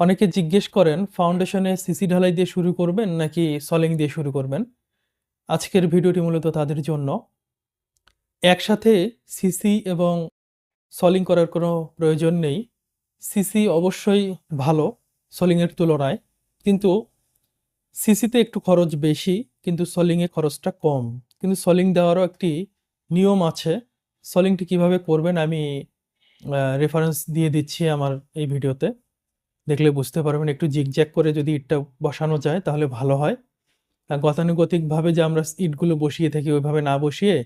অনেকে জিজ্ঞেস করেন ফাউন্ডেশনে সিসি ঢালাই দিয়ে শুরু করবেন নাকি সলিং দিয়ে শুরু করবেন? আজকের ভিডিওটি মূলত তাদের জন্য। একসাথে সিসি এবং সলিং করার কোনো প্রয়োজন নেই। সিসি অবশ্যই ভালো সলিংয়ের তুলনায়, কিন্তু সিসিতে একটু খরচ বেশি, কিন্তু সলিংয়ে খরচটা কম। কিন্তু সলিং দেওয়ারও একটি নিয়ম আছে। সলিংটি কীভাবে করবেন আমি রেফারেন্স দিয়ে দিচ্ছি আমার এই ভিডিওতে। দেখলে বুঝতে পারবেন, একটু জিগজ্যাগ করে যদি ইটটা বসানো যায় তাহলে ভালো হয়। আর গতানুগতিকভাবে যে আমরা ইটগুলো বসিয়ে থাকি ওইভাবে না বসিয়ে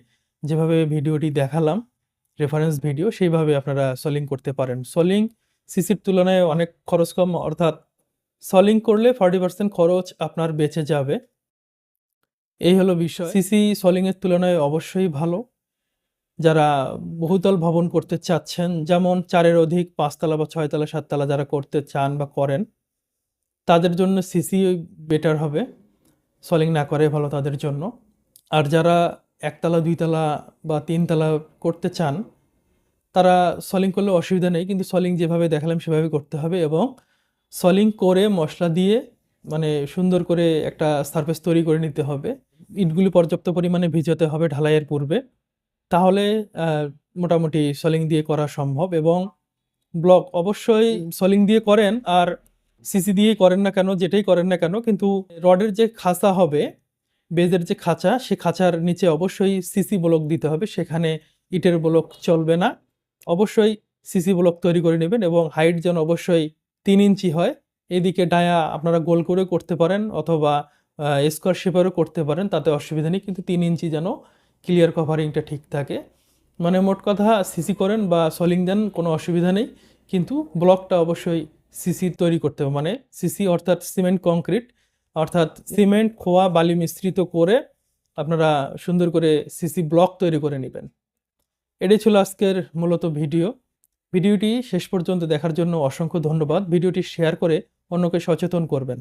যেভাবে ভিডিওটি দেখালাম রেফারেন্স ভিডিও সেইভাবে আপনারা সলিং করতে পারেন। সলিং সিসির তুলনায় অনেক খরচ কম, অর্থাৎ সলিং করলে ফর্টি পার্সেন্ট খরচ আপনার বেঁচে যাবে। এই হলো বিষয়। সিসি সলিংয়ের তুলনায় অবশ্যই ভালো। যারা বহুতল ভবন করতে চাচ্ছেন, যেমন চারের অধিক, পাঁচতলা বা ছয়তলা, সাততলা যারা করতে চান বা করেন, তাদের জন্য সিসি বেটার হবে। সলিং না করে ভালো তাদের জন্য। আর যারা একতলা, দুইতলা বা তিনতলা করতে চান, তারা সলিং করলে অসুবিধা নেই, কিন্তু সলিং যেভাবে দেখালাম সেভাবে করতে হবে এবং সলিং করে মশলা দিয়ে মানে সুন্দর করে একটা সারফেস তৈরি করে নিতে হবে। ইটগুলি পর্যাপ্ত পরিমাণে ভিজাতে হবে ঢালাইয়ের পূর্বে। তাহলে মোটামুটি সলিং দিয়ে করা সম্ভব এবং ব্লক অবশ্যই সলিং দিয়ে করেন আর সিসি দিয়ে করেন না কেন যেটাই করেন না কেন কিন্তু রডের যে খাঁচা হবে বেজের যে খাঁচা সে খাঁচার নিচে অবশ্যই সিসি ব্লক দিতে হবে সেখানে ইটের ব্লক চলবে না। অবশ্যই সিসি ব্লক তৈরি করে নেবেন এবং হাইট যেন অবশ্যই তিন ইঞ্চি হয় এদিকে ডায়া আপনারা গোল করে করতে পারেন অথবা স্কোয়ার শেপেরও করতে পারেন তাতে অসুবিধা নেই কিন্তু তিন ইঞ্চি যেন ক্লিয়ার কভারিংটা ঠিক থাকে। মানে মোট কথা সিসি করেন বা সলিং দেন, কোনো অসুবিধা নেই। কিন্তু ব্লকটা অবশ্যই সিসি তৈরি করতে হবে। মানে সিসি অর্থাৎ সিমেন্ট, কংক্রিট, অর্থাৎ সিমেন্ট, খোয়া, বালি মিশ্রিত করে আপনারা সুন্দর করে সিসি ব্লক তৈরি করে নেবেন। এটাই ছিল আজকের মূলত ভিডিও। ভিডিওটি শেষ পর্যন্ত দেখার জন্য অসংখ্য ধন্যবাদ। ভিডিওটি শেয়ার করে অন্যকে সচেতন করবেন।